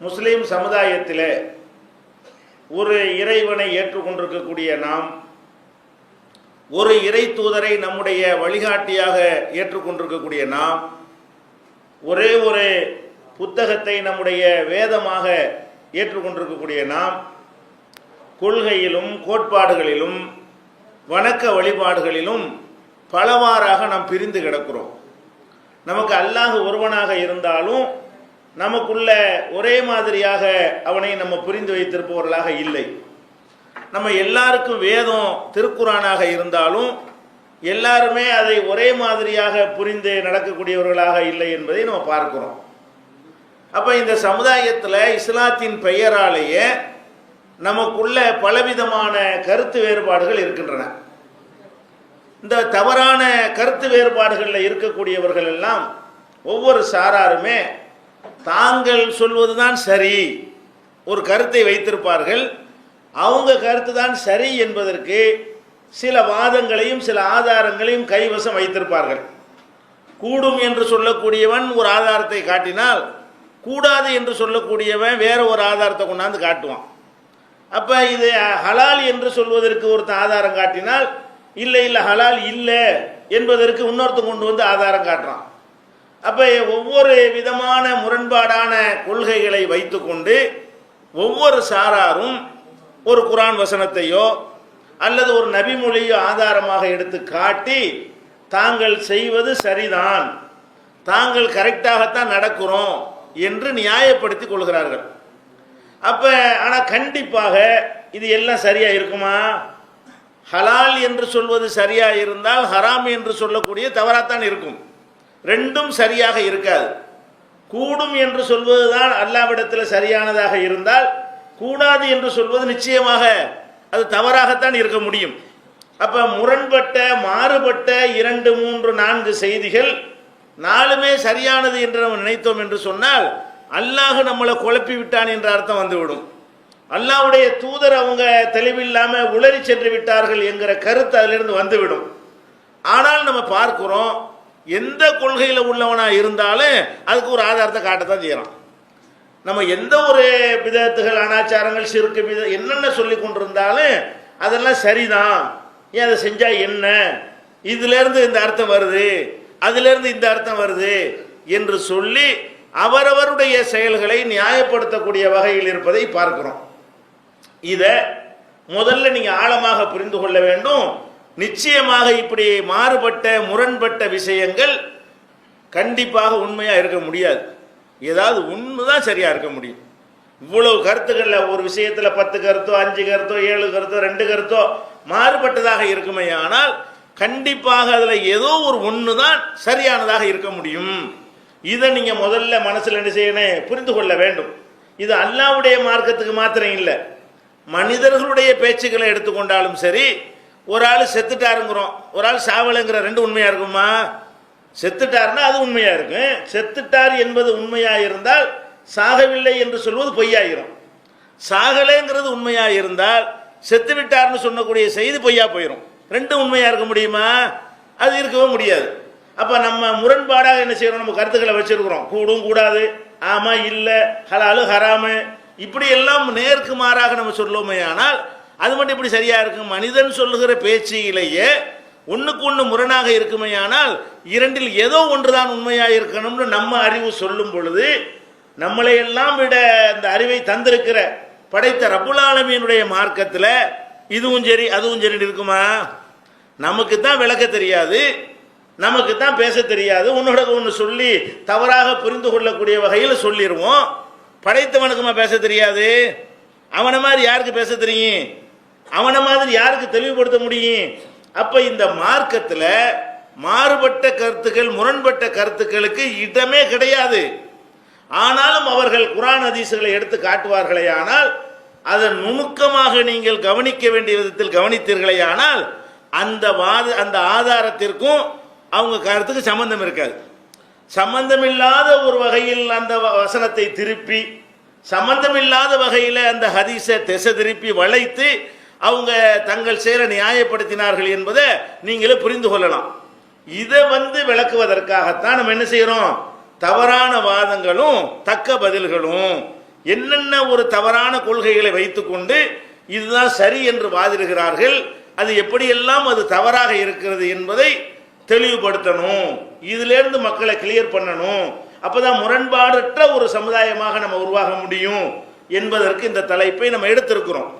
முஸ்லீம் சமுதாயத்தில் ஒரு இறைவனை ஏற்றுக்கொண்டிருக்கக்கூடிய நாம் ஒரு இறை தூதரை நம்முடைய வழிகாட்டியாக ஏற்றுக்கொண்டிருக்கக்கூடிய நாம் ஒரே ஒரு புத்தகத்தை நம்முடைய வேதமாக ஏற்றுக்கொண்டிருக்கக்கூடிய நாம் கொள்கையிலும் கோட்பாடுகளிலும் வணக்க வழிபாடுகளிலும் பலவாறாக நாம் பிரிந்து கிடக்கிறோம். நமக்கு அல்லாஹ் ஒருவனாக இருந்தாலும் நமக்குள்ள ஒரே மாதிரியாக அவனை நம்ம புரிந்து வைத்திருப்பவர்களாக இல்லை. நம்ம எல்லாருக்கும் வேதம் திருக்குறானாக இருந்தாலும் எல்லாருமே அதை ஒரே மாதிரியாக புரிந்து நடக்கக்கூடியவர்களாக இல்லை என்பதை நம்ம பார்க்கிறோம். அப்ப இந்த சமுதாயத்தில் இஸ்லாத்தின் பெயராலேயே நமக்குள்ள பலவிதமான கருத்து வேறுபாடுகள் இருக்கின்றன. இந்த தவறான கருத்து வேறுபாடுகளில் இருக்கக்கூடியவர்கள் எல்லாம் ஒவ்வொரு சாராருமே தாங்கள் சொல்வதுதான் சரி. ஒரு கருத்தை வைத்திருப்பார்கள். அவங்க கருத்து தான் சரி என்பதற்கு சில வாதங்களையும் சில ஆதாரங்களையும் கைவசம் வைத்திருப்பார்கள். கூடும் என்று சொல்லக்கூடியவன் ஒரு ஆதாரத்தை காட்டினால் கூடாது என்று சொல்லக்கூடியவன் வேற ஒரு ஆதாரத்தை கொண்டாந்து காட்டுவான். அப்போ இது ஹலால் என்று சொல்வதற்கு ஒருத்தன் ஆதாரம் காட்டினால் இல்லை இல்லை ஹலால் இல்லை என்பதற்கு இன்னொருத்தன் கொண்டு வந்து ஆதாரம் காட்டுறான். அப்ப ஒவ்வொரு விதமான முரண்பாடான கொள்கைகளை வைத்துக்கொண்டு ஒவ்வொரு சாராரும் ஒரு குரான் வசனத்தையோ அல்லது ஒரு நபிமொழியோ ஆதாரமாக எடுத்து காட்டி தாங்கள் செய்வது சரிதான். தாங்கள் கரெக்டாகத்தான் நடக்கிறோம் என்று நியாயப்படுத்திக் கொள்கிறார்கள். அப்ப ஆனா கண்டிப்பாக இது எல்லாம் சரியா இருக்குமா? ஹலால் என்று சொல்வது சரியா இருந்தால் ஹராம் என்று சொல்லக்கூடிய தவறாத்தான் இருக்கும். ரெண்டும் சரியாக இருக்காது. கூடும் என்று சொல்வதுதான் அல்லாவிடத்தில் சரியானதாக இருந்தால் கூடாது என்று சொல்வது நிச்சயமாக அது தவறாகத்தான் இருக்க முடியும். அப்ப முரண்பட்ட மாறுபட்ட இரண்டு மூன்று நான்கு செய்திகள் நாலுமே சரியானது என்று நம்ம நினைத்தோம் என்று சொன்னால் அல்லாஹ் நம்மளை குழப்பி விட்டான் என்ற அர்த்தம் வந்துவிடும். அல்லாவுடைய தூதர் அவங்க தெளிவில்லாம உளறி சென்று விட்டார்கள் என்கிற கருத்து அதிலிருந்து வந்துவிடும். ஆனால் நம்ம பார்க்கிறோம் எந்த கொள்கையில் உள்ளவனாக இருந்தாலும் அதுக்கு ஒரு ஆதாரத்தை காட்டத்தான் செய்கிறான் நம்ம எந்த ஒரு விதத்துகள் அனாச்சாரங்கள் சிறுக்கு வித என்னென்ன சொல்லி கொண்டிருந்தாலும் அதெல்லாம் சரிதான். ஏன் அதை செஞ்சால் என்ன? இதுலேருந்து இந்த அர்த்தம் வருது. அதுலேருந்து இந்த அர்த்தம் வருது என்று சொல்லி அவரவருடைய செயல்களை நியாயப்படுத்தக்கூடிய வகையில் இருப்பதை பார்க்கிறோம். இதை முதல்ல நீங்கள் ஆழமாக புரிந்து கொள்ள வேண்டும். நிச்சயமாக இப்படி மாறுபட்ட முரண்பட்ட விஷயங்கள் கண்டிப்பாக உண்மையா இருக்க முடியாது. ஏதாவது ஒன்று தான் சரியா இருக்க முடியும். இவ்வளவு கருத்துக்கள்ல ஒரு விஷயத்துல பத்து கருத்தோ அஞ்சு கருத்தோ ஏழு கருத்தோ ரெண்டு கருத்தோ மாறுபட்டதாக இருக்குமே ஆனால் கண்டிப்பாக அதுல ஏதோ ஒரு ஒன்று தான் சரியானதாக இருக்க முடியும். இதை நீங்க முதல்ல மனசுல என்ன செய்யணும் புரிந்து கொள்ள வேண்டும். இது அல்லாவுடைய மார்க்கத்துக்கு மாத்திரம் இல்லை. மனிதர்களுடைய பேச்சுக்களை எடுத்துக்கொண்டாலும் சரி ஒரு ஆள் செத்துட்டாருங்கிறோம். ஒரு ஆள் சாவலைங்கிற ரெண்டு உண்மையாக இருக்குமா? செத்துட்டாருன்னா அது உண்மையாக இருக்கும் செத்துட்டார் என்பது உண்மையாக இருந்தால் சாகவில்லை என்று சொல்வது பொய்யாயிரும். சாகலைங்கிறது உண்மையாக இருந்தால் செத்து விட்டார்னு சொல்லக்கூடிய செய்தி பொய்யா போயிடும் ரெண்டு உண்மையாக இருக்க முடியுமா? அது இருக்கவே முடியாது. அப்போ நம்ம முரண்பாடாக என்ன செய்யறோம்? நம்ம கருத்துக்களை வச்சிருக்கிறோம். கூடும் கூடாது ஆமா இல்லை ஹலாலு ஹராமு. இப்படி எல்லாம் நேருக்கு மாறாக நம்ம சொல்லுவோமே ஆனால் அது மட்டும் இப்படி சரியா இருக்கும் மனிதன் சொல்லுகிற பேச்சிலேயே ஒன்றுக்கு ஒன்று முரணாக இருக்குமே ஆனால் இரண்டில் ஏதோ ஒன்றுதான் உண்மையாக இருக்கணும்னு நம்ம அறிவு சொல்லும் பொழுது நம்மளையெல்லாம் விட அந்த அறிவை தந்திருக்கிற படைத்த ரபுலாலமியனுடைய மார்க்கத்தில் இதுவும் சரி அதுவும் சரி இருக்குமா? நமக்கு தான் விளக்க தெரியாது நமக்கு தான் பேச தெரியாது. உன்னோட ஒன்று சொல்லி தவறாக புரிந்து கொள்ளக்கூடிய வகையில் சொல்லிடுவோம் படைத்தவனுக்குமா பேச தெரியாது? அவனை மாதிரி யாருக்கு பேச தெரியும்? அவனை மாதிரி யாருக்கு தெளிவுபடுத்த முடியும்? அப்ப இந்த மார்க்கத்தில் மாறுபட்ட கருத்துக்கள் முரண்பட்ட கருத்துக்களுக்கு இடமே கிடையாது. ஆனாலும் அவர்கள் குரான் அதிசுகளை எடுத்து காட்டுவார்களே ஆனால் அதன் நுணுக்கமாக நீங்கள் கவனிக்க வேண்டிய விதத்தில் கவனித்தீர்களே ஆனால் அந்த வாத அந்த ஆதாரத்திற்கும் அவங்க கருத்துக்கு சம்பந்தம் இருக்காது. சம்பந்தமில்லாத ஒரு வகையில் அந்த வ- வசனத்தை திருப்பி சம்பந்தமில்லாத வகையில் அந்த ஹதீஸை திசை திருப்பி வளைத்து அவங்க தங்கள் செயலை நியாயப்படுத்தினார்கள் என்பதை நீங்களே புரிந்து கொள்ளலாம். இதை வந்து விளக்குவதற்காகத்தான் நம்ம என்ன செய்யறோம்? தவறான வாதங்களும் தக்க பதில்களும் என்னென்ன ஒரு தவறான கொள்கைகளை வைத்துக்கொண்டு இதுதான் சரி என்று வாதிடுகிறார்கள் அது எப்படியெல்லாம் அது தவறாக இருக்கிறது என்பதை தெளிவுபடுத்தணும். இதிலிருந்து மக்களை கிளியர் பண்ணணும். அப்பதான் முரண்பாடற்ற ஒரு சமுதாயமாக நம்ம உருவாக முடியும் என்பதற்கு இந்த தலைப்பை நம்ம எடுத்திருக்கிறோம்.